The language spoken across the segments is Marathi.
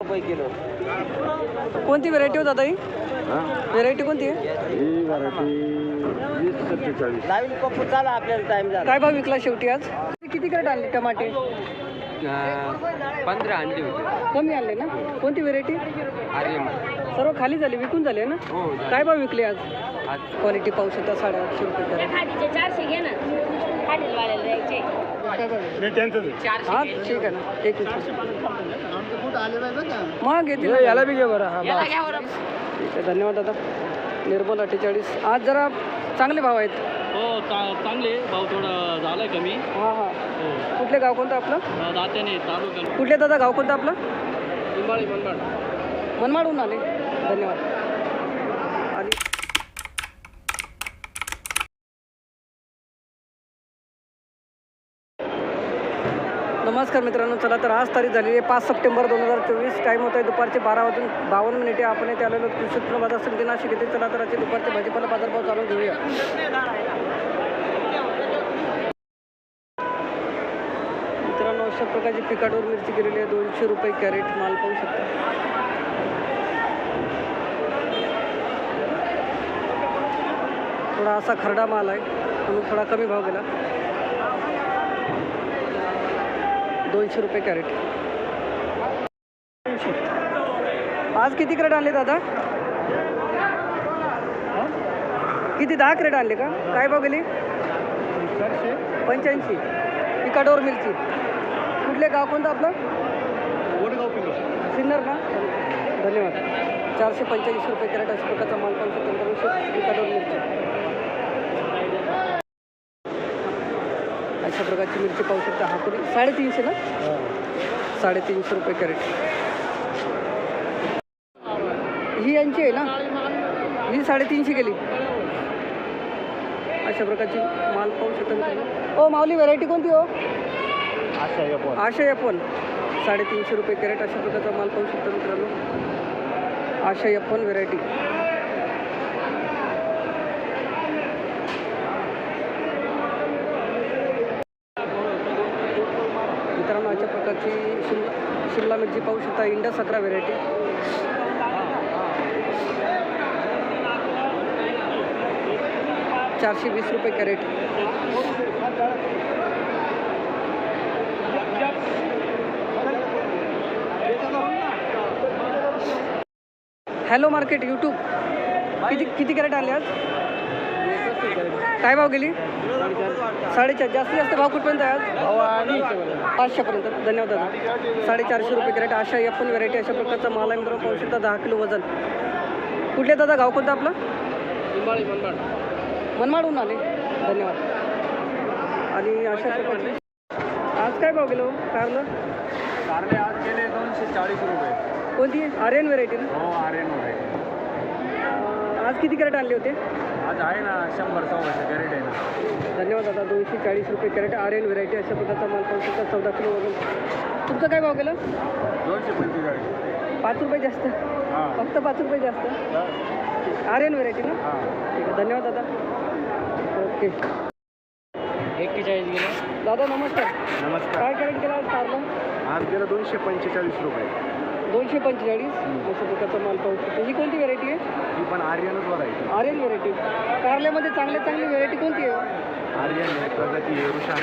रुपये किलो कोणती व्हेरायटी हो दादा ही? हा व्हेरायटी कोणती आहे? ही व्हरायटी वीस सत्तेचाळीस. लावीन पप्पू चाला आपल्याला टाइम झाला. काय भाव विकला शेवटी आज? किती करेट आणले टमाटे? पंधरा आणली होती. कमी आणले ना? कोणती व्हेरायटी सर्व खाली झाले विकून झाले ना? हो काय भाव विकले आज? आज. क्वालिटी पाहू शकता साडेआठशे रुपये. खाडीचे चारशे घे ना. द्यायचे? त्यांचं हा ठीक आहे ना. एक मिनिट. मग येतील ना. याला बी घे बरं. हा बरं. ठीक आहे धन्यवाद दादा. निर्मल अठ्ठेचाळीस. आज जरा चांगले भाव आहेत. हो चा- चांगले. भाव थोडा झालाय कमी. हां हां. हो. कुठले गाव कोणतं आपलं? दात्याने तालुक्याला कुठले दादा गाव कोणतं आपलं? निंबाळी मनमाड. मनमाडहून आले. धन्यवाद. नमस्कार मित्रांनो चला तर आज तारीख झालेली आहे पाच सप्टेंबर दोन हजार चोवीस. टाईम होत आहे दुपारचे बारा वाजून बावन्न मिनिटे. आपण येथे आलेलो कृषी उत्पन्न बाजार समिती नाशिक येथे. चला तर आजचे दुपारचे भाजीपाला बाजारभाव चालू घेऊया. मित्रांनो अशा प्रकारची पिकाटवर मिरची गेलेली आहे. दोनशे रुपये कॅरेट माल पाहू शकता. थोडा असा खरडा माल आहे. म्हणून थोडा कमी भाव गेला. दोनशे रुपये कॅरेट. आज किती क्रेट आणले दादा? किती दहा क्रेट आणले का? काय भाव गेली? पंच्याऐंशी. पिकाडोर मिरची. कुठले गाव कोणतं आपलं? सिन्नर का? धन्यवाद. चारशे पंच्याऐंशी रुपये कॅरेट अशा प्रकारचा माल पाहू शकतो मिरची. अशा प्रकारची मिरची पाहू शकता हा कुठे साडेतीनशे ना? साडेतीनशे रुपये कॅरेट. ही यांची आहे ना? ही साडेतीनशे गेली. अशा प्रकारची माल पाहू शकता ओ माऊली व्हरायटी कोणती हो? आशा एपन साडेतीनशे रुपये कॅरेट अशा प्रकारचा माल पाहू शकता मित्रांनो. आशा एपन व्हेरायटी मित्रांनो अशा प्रकारची शिम जी पाहू शकता इंडा सतरा व्हेरायटी चारशे वीस रुपये कॅरेट. हॅलो मार्केट यूट्यूब किती किती कॅरेट आले आज? काय भाव गेली? साडेचार जास्तीत जास्त भाव कुठपर्यंत आहे आज? पाचशेपर्यंत. धन्यवाद दादा. साडेचारशे रुपये कॅरेट. अशा या पण व्हरायटी अशा प्रकारचा माल आहे. मित्रांनो पाहू शकता दहा किलो वजन. कुठले दादा? गाव कोणतं आपलं? मनमाडहून आले. धन्यवाद. आणि अशा प्रकारचे आज काय भाव गेलो? कारलं कारले आज गेले दोनशे चाळीस रुपये. कोणती? आर्यन व्हेरायटी ना? हो आर्यन अं, आज किती कॅरेट आणले होते? आज आहे ना शंभर सव्वाशे कॅरेट आहे ना. धन्यवाद दादा दोनशे चाळीस रुपये कॅरेट आर्यन व्हेरायटी अशा प्रकारचा माल पाहू शकता चौदा किलो वजन तुमचं काय भाव गेलं? दोनशे पंचेचाळीस पाच रुपये जास्त. हां. फक्त पाच रुपये जास्त. आर्यन व्हेरायटी ना? हां. ठीक आहे धन्यवाद दादा. ओके. एक्केचाळीस गेला. दादा नमस्कार. नमस्कार. काय कॅरेट केला आज आज गेलं दोनशे पंचेचाळीस रुपये. दोनशे पंचेचाळीस. अशा प्रकारचा माल पाहू शकतो. ही कोणती व्हेरायटी आहे? ही पण आर्यनच व्हरायटी आर्यन व्हेरायटी कारल्यामध्ये चांगले चांगली व्हेरायटी कोणती आहे? आर्यन आहे प्रगती आहे बरं?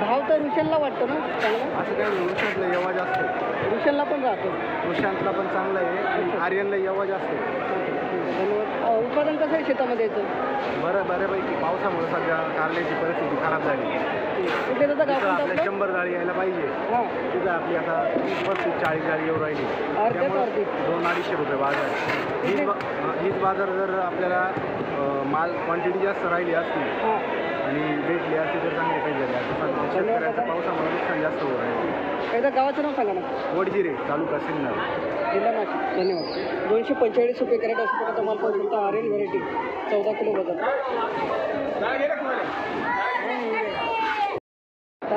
भाव तर रुशनला वाटतो ना? चांगला? असं काही रुशांतला यवा जास्त आहे. पण राहतो. रुशांतला पण चांगला आहे आणि आर्यनला यवा जास्त आहे. धन्यवाद. अं, उत्पादन कसं आहे शेतामध्ये याचं? बरं बऱ्यापैकी पावसामुळे सध्या कारल्याची परिस्थिती खराब झाली. कुठे दादा गाव आपल्या? शंभर जाळी यायला पाहिजे हां तिथं आपली आता तीस पस्तीस चाळीस जाळी येऊ राहिली अर्ध्यात त्यामुळे अर्धी. दोन अडीचशे रुपये बाजार आहे. हीच बा- हा, हीच बाजार जर आपल्याला अं, माल क्वांटिटी जास्त राहिली असती हां आणि भेटली असती तर चांगले पाहिजे शेतकऱ्यांचं पावसामुळे नुकसान जास्त होऊ राहिलं एकदा गावाचं नाव सांगा ना वडजिरे तालुका सिन्नर जिल्हा नाशिक धन्यवाद दोनशे पंचेचाळीस रुपये कॅरेट अशा प्रकारचा माल पाहू शकता आर्यन व्हेरायटी चौदा किलो वजन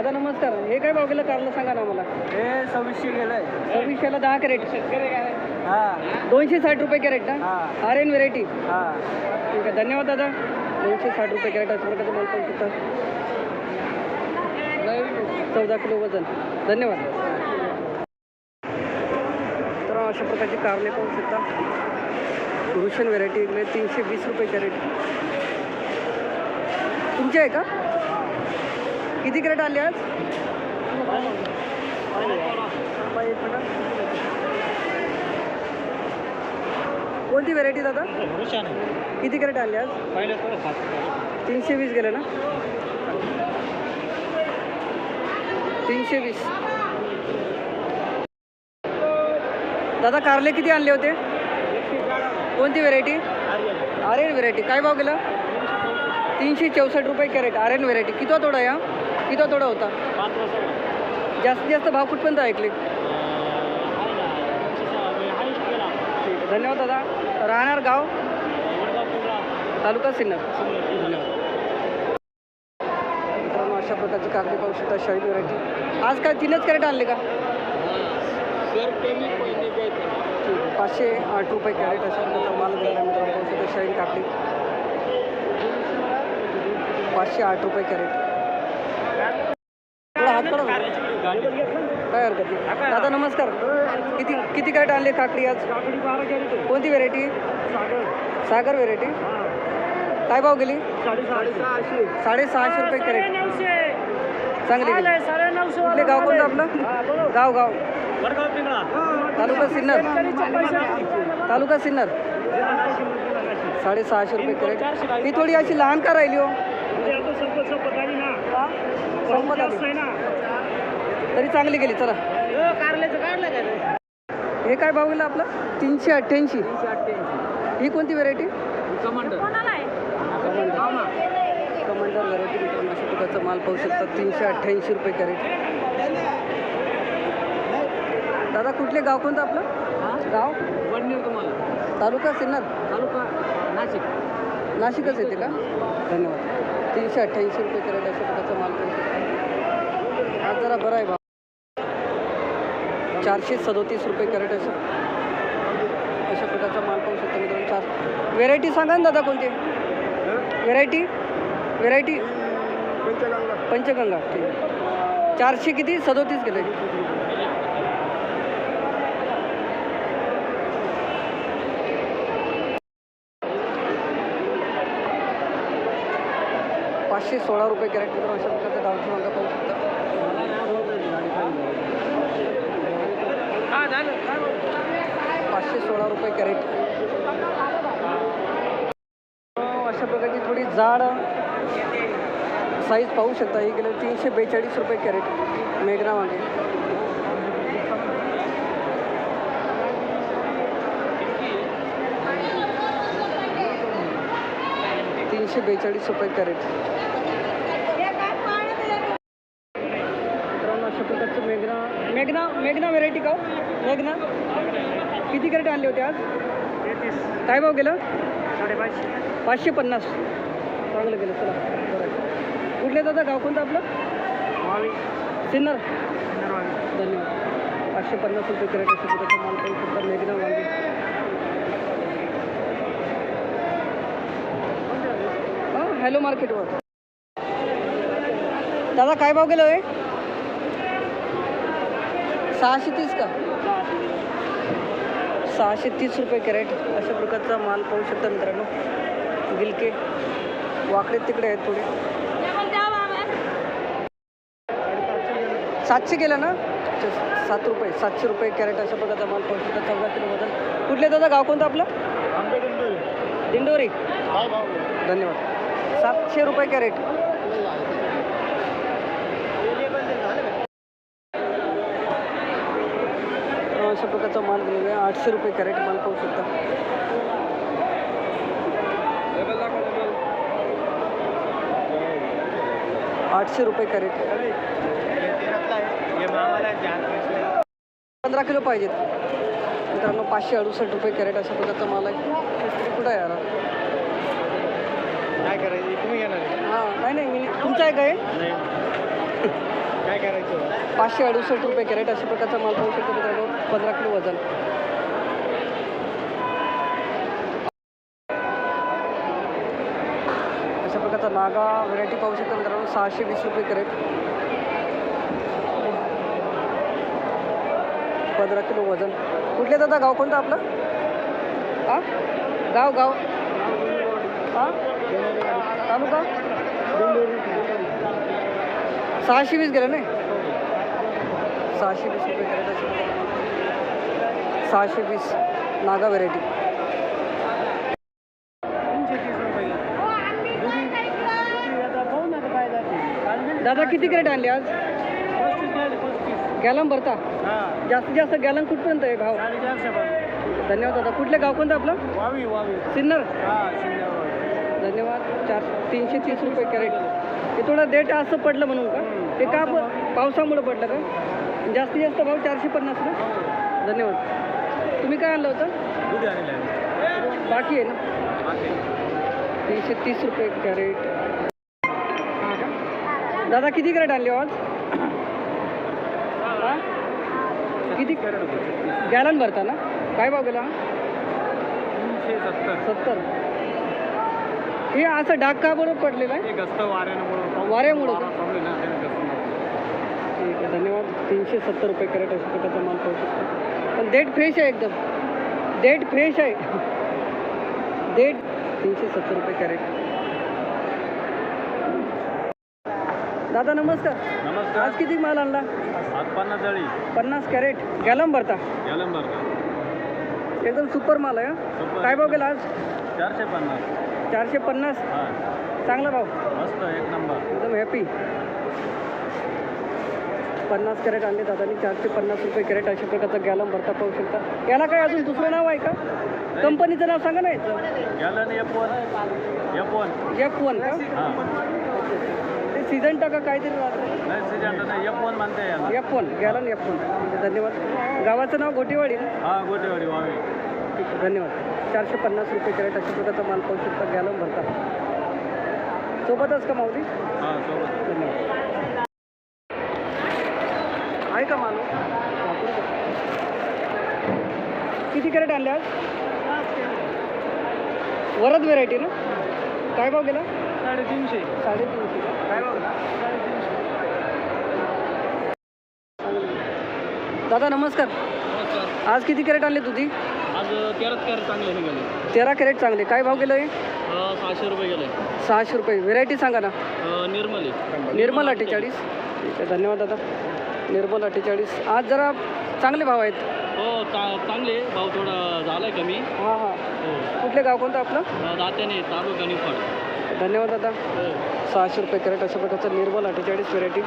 दादा नमस्कार. हे काय भाव गेलं? कारलं सांगा ना मला हे सव्वीसशे गेलंय. सव्वीसशेला दहा कॅरेट. हा. दोनशे साठ रुपये कॅरेट ना? हा. आर्यन व्हेरायटी. हा. ठीक आहे. धन्यवाद दादा. दोनशे साठ रुपये कॅरेट अशा प्रकारचा माल पाहू शकता चौदा किलो वजन. धन्यवाद. अशा प्रकारची कारले पाहू शकता. रुशन व्हेरायटी इकडे तीनशे वीस रुपये कॅरेट. तुमची आहे का? किती कॅरेट आले आज? कोणती व्हेरायटी दादा? किती कॅरेट आले आज? तीनशे वीस गेले ना? तीनशे वीस. दादा कारले किती आणले होते? कोणती व्हेरायटी आर्यन व्हेरायटी काय भाव गेला? तीनशे चौसष्ट रुपये कॅरेट. आर्यन व्हेरायटी किती तोडा या? किती तोडा होता. जास्तीत जास्त भाव कुठपर्यंत ऐकले? ठीक आहे धन्यवाद दादा. राहणार गाव? तालुका सिन्नर. धन्यवाद. अशा प्रकारची कागदी पाहू शकता शाही व्हरायटी. आज काय तीनच कॅरेट आणले का. पाचशे आठ रुपये कॅरेट अशा प्रकारचा माल मिळाला मित्रांनो पाहू शकता शाही काकडी पाचशे आठ रुपये कॅरेट. थोडा. काय हरकत नाही दादा नमस्कार. किती किती कॅरेट आणले काकडी आज? कोणती व्हेरायटी सागर व्हेरायटी काय भाव गेली? साडेसहाशे रुपये कॅरेट. चांगली कुठले गाव कोणतं आपलं? गाव गाव. तालुका सिन्नर. तालुका सिन्नर. साडेसहाशे रुपये कॅरेट. ही थोडी अशी लहान का राहिली हो? संपत आली. तरी चांगली गेली चला. हे काय भाव गेला आपला? तीनशे अठ्ठ्याऐंशी. ही कोणती व्हेरायटी कमांडर. कमांडर. व्हेरायटी प्रकारचा माल पाहू शकता. तीनशे अठ्ठ्याऐंशी रुपये कॅरेट दादा कुठले गाव कोणतं आपलं? गाव? वडनेर तुम्हाला. तालुका सिन्नर. तालुका नाशिक. नाशिकच येते का? धन्यवाद. तीनशे अठ्ठ्याऐंशी रुपये कॅरेट अशा प्रकारचा माल पाहू शकता. आज जरा बरा आहे भाव चारशे सदोतीस रुपये कॅरेट अशा अशा प्रकारचा माल पाहू शकता मित्रांनो. चार व्हेरायटी सांगा ना दादा कोणती? Variety variety Panchganga. ठीक आहे. चारशे किती? सदोतीस गेले पाचशे सोळा रुपये कॅरेट मित्रांनो अशा प्रकारचा गावठी वांगा पाहू शकता. पाचशे सोळा रुपये कॅरेट हो, अशा प्रकारची थोडी जाड साईज पाहू शकता. ही गेलं तीनशे बेचाळीस रुपये कॅरेट मेघना मागे तीनशे बेचाळीस रुपये कॅरेट. मित्रांनो अशा प्रकारचं मेघना मेघना मेघना व्हेरायटी का हो? मेघना. किती कॅरेट आणले होते आज? काय भाव गेलं? साडेपाचशे. पाचशे पन्नास. चांगलं गेलं चला. बरं. कुठले दादा गाव कोणतं आपलं? सिन्नर. धन्यवाद. पाचशे पन्नास रुपये कॅरेट प्रकारचा माल शकता मेघना वांगे हां हॅलो मार्केटवर. दादा काय भाव गेलं आहे सहाशे तीस का? सहाशे तीस रुपये कॅरेट. अशा प्रकारचा माल पाहू शकता मित्रांनो. गिलके वाकडे तिकडे आहेत थोडे. सातशे गेला ना? सात रुपये सातशे रुपये कॅरेट अशा प्रकारचा माल पाहू शकता. चौदा किलो वजन. कुठले दादा गाव कोणतं आपलं? दिंडोरी. धन्यवाद. सातशे रुपये कॅरेट. अशा प्रकारचा माल दिलेला आहे. आठशे रुपये कॅरेट माल पाहू शकता. आठशे रुपये कॅरेट. पंधरा किलो पाहिजेत. मित्रांनो पाचशे अडुसष्ट रुपये कॅरेट अशा प्रकारचा माल आहे. कुठं आहे यार? काय करायचं? तुम्ही आहे? हां नाही नाही मी तुमचं आहे. काय काय करायचं? पाचशे अडुसष्ट रुपये कॅरेट अशा प्रकारचा माल पाहू शकतो मित्रांनो. पंधरा किलो वजन. अशा प्रकारचा नागा व्हरायटी पाहू शकता मित्रांनो सहाशे वीस रुपये कॅरेट. पंधरा किलो वजन. कुठले दादा? गाव कोणतं आपलं? हा? गाव गाव. हा? तालुका? सहाशे वीस गेलं नाही? सहाशे वीस रुपये. सहाशे वीस. नागा व्हेरायटी दादा किती कॅरेट आणले आज? गॅलन भरता? जास्तीत जास्त गॅलन कुठपर्यंत आहे भाव? धन्यवाद दादा. कुठलं गाव कोणतं आपलं? वावी वावी. सिन्नर. धन्यवाद. चार तीनशे तीस रुपये कॅरेट. हे थोडं डेट असं पडलं म्हणून का? ते का पावसामुळं. पडलं का? जास्तीत जास्त भाव चारशे पन्नास ना धन्यवाद. तुम्ही काय आणलं होतं? बाकी आहे ना? तीनशे तीस रुपये कॅरेट. दादा किती कॅरेट आणले हो आज? हा? किती? गॅलन भरता ना? काय भाव गेला? सत्तर. हे असं डाग का बरोबर पडलेलं आहे? गस्त वाऱ्यामुळं. का? मारलं. ठीक आहे धन्यवाद. तीनशे सत्तर रुपये कॅरेट अशा प्रकारचा माल पाहू शकतो. पण डेट फ्रेश आहे एकदम. डेट फ्रेश आहे. डेट तीनशे सत्तर रुपये कॅरेट. दादा नमस्कार. नमस्कार. आज किती माल आणला? पन्नास जाळी पन्नास कॅरेट. गॅलम भरता. गॅलम बरं एकदम सुपर माल आहे हं? काय भाव गेला आज? चारशे पन्नास. चारशे पन्नास. हां. चांगला भाव. मस्त एक नंबर. एकदम हॅपी पन्नास कॅरेट आणले दादानी चारशे पन्नास रुपये कॅरेट अशा प्रकारचा गॅलम भरता पाहू शकता. याला काय अजून दुसरं नाव आहे का? कंपनीचं नाव सांगा ना याचं. Gallon F one F one F one का? ते सीझन टाका काहीतरी राहतं नाही सिजंट नाही. एफ वन म्हणते याला. F one gallon F one धन्यवाद. गावाचं नाव गोटेवाडी हां गोटेवाडी वावी. ठीक आहे धन्यवाद. चारशे पन्नास रुपये कॅरेट अशा प्रकारचा माल पाहू शकता. गॅलम भरता सोबतच का माऊली? हां सोबत. धन्यवाद. आहे का माल? किती कॅरेट आणले आज? वरद व्हेरायटी ना? काय भाव गेला? साडेतीनशे. साडेतीनशे? काय भाव दादा नमस्कार. आज किती कॅरेट आणले तुझी तेराच कॅरेट चांगले निघाले. तेरा कॅरेट चांगले. काय भाव गेलं हे सहाशे रुपये गेले. सहाशे रुपये. व्हेरायटी सांगा ना. निर्मल. आहे निर्मल अठ्ठेचाळीस. ठीक आहे धन्यवाद दादा. निर्मल अठ्ठेचाळीस. आज जरा चांगले भाव आहेत. हो चा चांगले. भाव थोडा झालाय कमी. हां हां. हो. कुठले गाव कोणतं आपलं? दात्याने तालुका निफाड. धन्यवाद दादा. हो. सहाशे रुपये कॅरेट अशा प्रकारचं निर्मल अठ्ठेचाळीस व्हेरायटी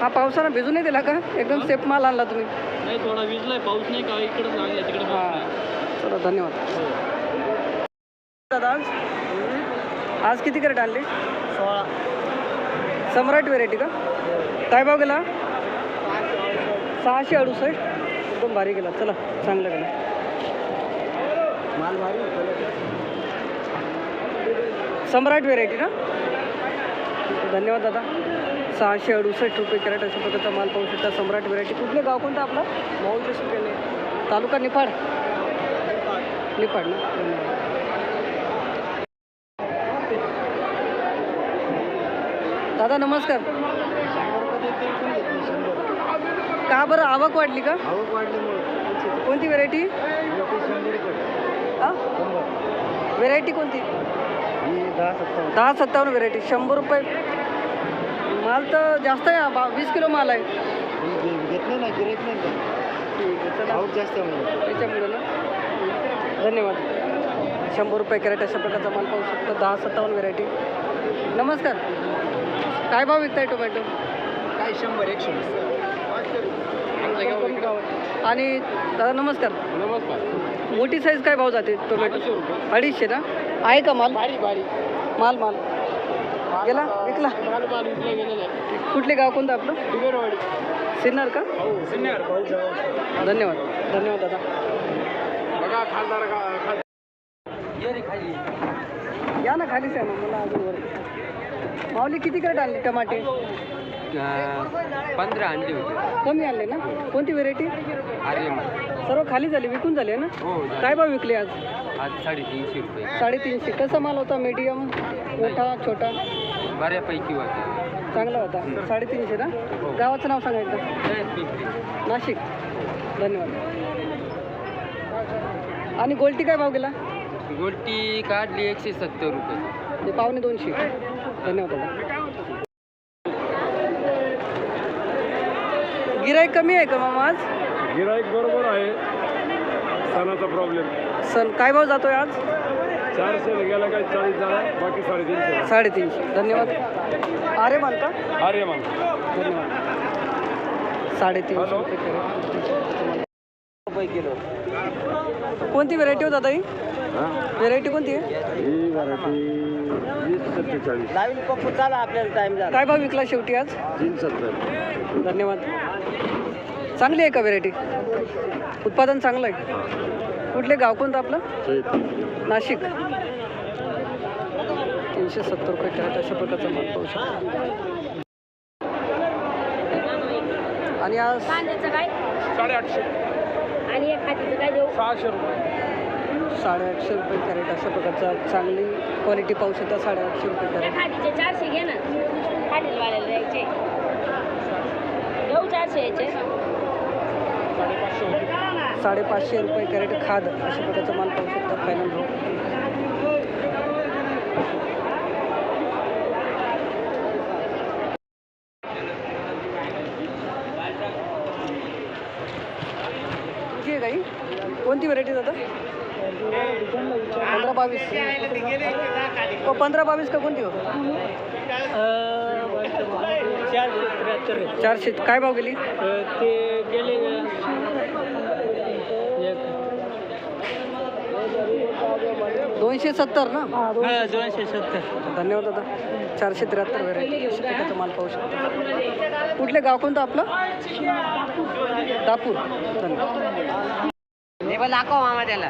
हा पावसानं भिजून नाही दिला का? एकदम सेफ माल आणला तुम्ही. नाही थोडा विजलाय पाऊस नाही का इकडंच लागलाय तिकडे. हां. चला धन्यवाद. दादा आज? आज किती कॅरेट आणले? सोळा. सम्राट व्हेरायटी का? काय भाव गेला? सहाशे अडुसष्ट. एकदम भारी गेला. चला चांगलं गेला. माल भारी सम्राट व्हेरायटी ना? धन्यवाद दादा. सहाशे अडुसष्ट रुपये कॅरेट अशा प्रकारचा माल पाहू शकता. सम्राट व्हेरायटी. कुठलं गाव कोणतं आपलं? माऊलच्या सुकेने तालुका निफाड. निफाड ना? धन्यवाद दादा नमस्कार. का बरं? आवक वाढली का? आवक वाढल्यामुळे कोणती व्हेरायटी? व्हेरायटी कोणती? दहा सत्तावन्न व्हेरायटी. शंभर रुपये माल तर जास्त आहे बा वीस किलो माल आहे. घेतलं ना गिरेक नाही ठीक आहे चला आवक जास्त आहे म्हणून. त्याच्यामुळे ना? धन्यवाद. शंभर रुपये कॅरेट अशा प्रकारचा माल पाहू शकता दहा सत्तावन्न व्हेरायटी नमस्कार. काय भाव विकताय टोमॅटो? काय शंभर एकशे आणि दादा नमस्कार. नमस्कार. मोठी साईज काय भाव जाते टोमॅटो? अडीचशे ना? आहे का माल? बारी बारी माल माल. गेला? विकला? कुठले गाव कोणतं आपलं? सिन्नर का? हो सिनियर धन्यवाद. धन्यवाद दादा. बघा खासदार या ना खालीच आहे ना मला अजून वर. माऊली किती कॅरेट आणली टमाटे? पंधरा अंडी होते. कमी आणले ना? कोणती व्हेरायटी आर्यम सर्व खाली झाली विकून झाले ना? हो काय भाव विकले आज? आज साडेतीनशे रुपये. साडेतीनशे. कसा माल होता मीडियम मोठा छोटा? बऱ्यापैकी होते चांगला होता. साडेतीनशे ना? गावाचं नाव सांगायचं नाशिक. धन्यवाद. आणि गोल्टी काय भाव गेला? गोल्टी काढली एकशे सत्तर रुपये. ते पावणे दोनशे. धन्यवाद दादा. गिराईक कमी आहे का मामा आज? गिराईक बरोबर आहे. सणाचा प्रॉब्लेम सण काय भाव जातोय आज? चारशे गेला काय? चाळीस झाला. बाकी साडेतीनशे साडेतीनशे. धन्यवाद. अरे मानता? अरे मग धन्यवाद. साडेतीनशे रुपये कॅरेट. रुपये किलो कोणती व्हेरायटी हो दादा ही? व्हेरायटी कोणती आहे? ही व्हरायटी वीस सत्तेचाळीस. लावीन पप्पू चाला आपल्याला टाइम झाला. काय भाव विकला शेवटी आज? तीन सत्तर. धन्यवाद. चांगली आहे का व्हेरायटी उत्पादन चांगलं आहे. कुठले गाव कोणतं आपलं? नाशिक. तीनशे सत्तर रुपये कॅरेट अशा प्रकारचा माल पाहू शकतो. आणि आज कांद्याचं काय? साडेआठशे. आणि एक खातीचं काय देऊ? सहाशे रुपये. साडेआठशे रुपये कॅरेट अशा प्रकारचा चांगली क्वालिटी पाहू शकता साडेआठशे रुपये कॅरेट. चारशे घे ना. खाटील वाल्याला द्यायचे. घेऊ चारशे याचे. साडेपाचशे रुपये कॅरेट खाद अशा प्रकारचा माल पाहू शकता फायनल भाव आहे काही कोणती व्हरायटी दादा? पंधरा बावीस. हो पंधरा बावीस का कोणती हो? चारशे काय भाव गेली? ते गेले दोनशे सत्तर ना? दोनशे सत्तर. धन्यवाद दादा. चारशे त्र्याहत्तर व्हेरायटी माल पाहू शकतो. कुठले गाव कोणतं आपलं? दापूर. धन्यवाद. दाखव मामा त्याला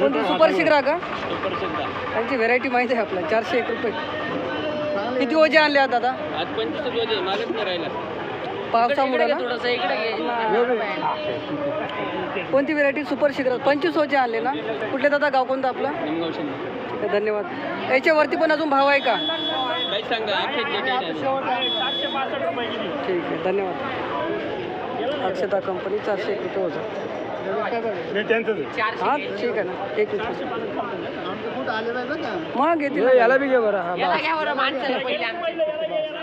कोणती सुपर शिग्रा का? त्यांची व्हेरायटी माहिती आहे आपल्याला. चारशे एक रुपये. किती ओझे आणले दादा? आज पंचवीस मालच नाही राहिला. पावसामुळे ना? थोडंसं इकडे घे कोणती व्हेरायटी सुपर शिग्रा पंचवीस ओझे आणले ना? कुठले दादा? गाव कोणतं आपलं? ठीक आहे, धन्यवाद. याच्यावरती पण अजून भाव आहे का. ठीक आहे धन्यवाद. अक्षता कंपनी चारशे एक रुपये ओझं हा ठीक आहे ना. एक रुपये मग घेतील याला बी घे बरं हा घ्या बरं माणसाला पहिले आमच्या